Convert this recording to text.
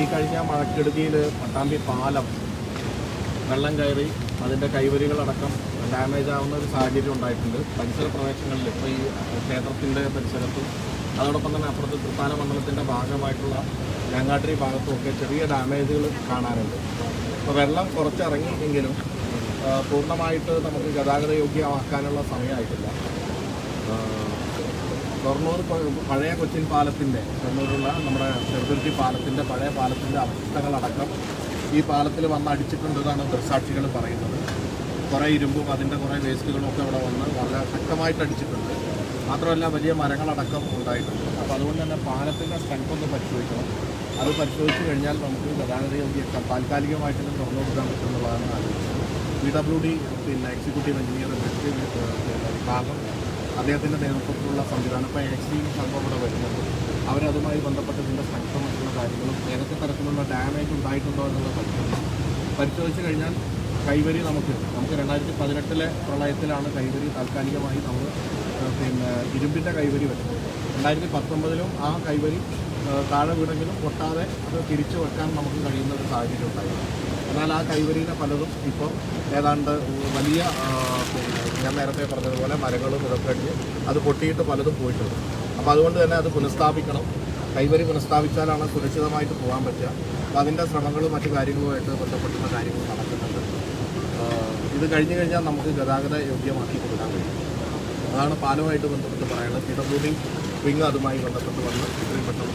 ഈ കഴിഞ്ഞ മഴക്കെടുതിയിൽ പട്ടാമ്പി പാലം വെള്ളം കയറി അതിന്റെ കൈവരികളടക്കം ഡാമേജ് ആവുന്ന ഒരു സാഹചര്യം ഉണ്ടായിട്ടുണ്ട്. പരിസര പ്രദേശങ്ങളിൽ ഇപ്പോൾ ഈ ക്ഷേത്രത്തിന്റെ പരിസരത്തും അതോടൊപ്പം തന്നെ അപ്പുറത്ത് തൃത്താല മണ്ഡലത്തിന്റെ ഭാഗമായിട്ടുള്ള ഞങ്ങാട്ടിരി ഭാഗത്തും ഒക്കെ ചെറിയ ഡാമേജുകൾ കാണാറുണ്ട്. അപ്പോൾ വെള്ളം കുറച്ചിറങ്ങിയെങ്കിലും പൂർണമായിട്ട് നമുക്ക് ഗതാഗത യോഗ്യമാക്കാനുള്ള സമയമായിട്ടില്ല ഷൊർണൂർ പഴയ കൊച്ചിൻ പാലത്തിന്റെ ഷൊർണൂരുള്ള നമ്മുടെ ചെറുതുരുത്തി പാലത്തിന്റെ പഴയ പാലത്തിന്റെ അവസ്ഥകളടക്കം ഈ പാലത്തിൽ വന്ന് അടിച്ചിട്ടുണ്ടെന്നാണ് ദൃസാക്ഷികൾ പറയുന്നത്. കുറേ ഇരുമ്പും അതിന്റെ കുറേ വേസ്റ്റുകളും ഒക്കെ ഇവിടെ വന്ന് വളരെ ശക്തമായിട്ട് അടിച്ചിട്ടുണ്ട്. മാത്രമല്ല വലിയ മരങ്ങളടക്കം ഉണ്ടായിട്ടുണ്ട്. അപ്പോൾ അതുകൊണ്ട് തന്നെ പാലത്തിന്റെ സ്ട്രെങ്ത് ഒന്ന് പരിശോധിക്കണം. അത് പരിശോധിച്ച് കഴിഞ്ഞാൽ നമുക്ക് ഗതാഗത യോഗ്യ താൽക്കാലികമായിട്ടൊന്ന് തുറന്നു കൊടുക്കാൻ പറ്റുന്നതാണ് ആലോചിച്ചത് പി ഡബ്ല്യു ഡി പിന്നെ എക്സിക്യൂട്ടീവ് എഞ്ചിനീയർ വിഭാഗം അദ്ദേഹത്തിന്റെ നേതൃത്വത്തിലുള്ള സംവിധാനം. ഇപ്പോൾ എക്സിയും സംഭവം വരുന്നത് അവരതുമായി ബന്ധപ്പെട്ട് ഇതിന്റെ കാര്യങ്ങളും ഏതൊക്കെ തരത്തിലുള്ള ഡാമേജ് ഉണ്ടായിട്ടുണ്ടോ എന്നുള്ളത് പരിശോധിക്കും പരിശോധിച്ച് കഴിഞ്ഞാൽ കൈവരി നമുക്ക് നമുക്ക് രണ്ടായിരത്തി പതിനെട്ടിലെ പ്രളയത്തിലാണ് കൈവരി താൽക്കാലികമായി നമ്മൾ പിന്നെ ഇരുമ്പിന്റെ കൈവരി വരുന്നത് രണ്ടായിരത്തി പത്തൊമ്പതിലും ആ കൈവരി താഴെ വീണെങ്കിലും പൊട്ടാതെ അത് തിരിച്ചു വെക്കാൻ നമുക്ക് കഴിയുന്ന ഒരു സാഹചര്യം ഉണ്ടായിരുന്നു എന്നാൽ ആ കൈവരിയിലെ പലതും ഇപ്പോൾ ഏതാണ്ട് വലിയ ഞാൻ നേരത്തെ പറഞ്ഞതുപോലെ മരങ്ങളും ഇതൊക്കെ അടിച്ച് അത് പൊട്ടിയിട്ട് പലതും പോയിട്ടുണ്ട്. അപ്പോൾ അതുകൊണ്ട് തന്നെ അത് പുനഃസ്ഥാപിക്കണം. കൈവരി പുനഃസ്ഥാപിച്ചാലാണ് സുരക്ഷിതമായിട്ട് പോകാൻ പറ്റുക. അപ്പോൾ അതിന്റെ ശ്രമങ്ങളും മറ്റു കാര്യങ്ങളുമായിട്ട് ബന്ധപ്പെട്ടുള്ള കാര്യങ്ങൾ നടക്കുന്നുണ്ട്. ഇത് കഴിഞ്ഞു കഴിഞ്ഞാൽ നമുക്ക് ഗതാഗത യോഗ്യമാക്കി കൊടുക്കാൻ കഴിയും. അതാണ് പാലവുമായിട്ട് ബന്ധപ്പെട്ട് പറയാനുള്ളത് പി വിങ് അതുമായി ബന്ധപ്പെട്ട് വന്ന് ഇത്രയും പെട്ടെന്ന്